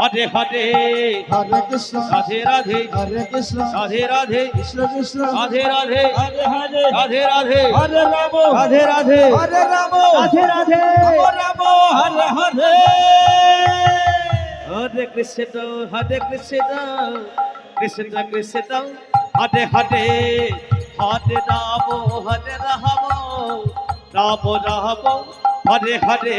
Hare Hare. Hare Krishna Radhe Radhe. Hare Krishna Radhe Radhe. Krishna Krishna. Radhe Radhe. Hare Hare. Radhe Radhe. Hare Ram. Radhe Radhe. Hare Ram. Radhe Radhe. Ram. Hare Hare. Hare Krishna Hare Krishna. Krishna Krishna. Hare Hare. Hare Ram Hare Ram. Ram Ram. Hare Hare.